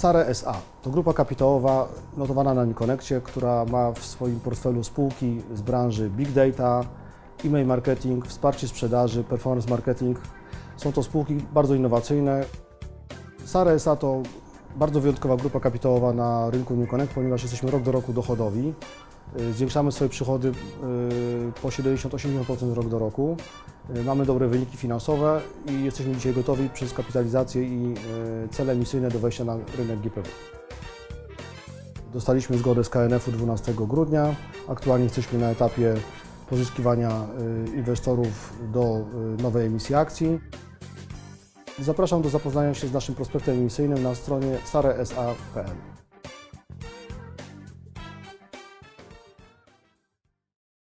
Sare SA to grupa kapitałowa notowana na Nikonekcie, która ma w swoim portfelu spółki z branży big data, e-mail marketing, wsparcie sprzedaży, performance marketing. Są to spółki bardzo innowacyjne. Sare SA to bardzo wyjątkowa grupa kapitałowa na rynku Newconnect, ponieważ jesteśmy rok do roku dochodowi. Y, Zwiększamy swoje przychody y, po 70-80% rok do roku. Y, Mamy dobre wyniki finansowe i jesteśmy dzisiaj gotowi przez kapitalizację i y, cele emisyjne do wejścia na rynek GPW. Dostaliśmy zgodę z KNF-u 12 grudnia. Aktualnie jesteśmy na etapie pozyskiwania y, inwestorów do nowej emisji akcji. Zapraszam do zapoznania się z naszym prospektem emisyjnym na stronie saresa.pl.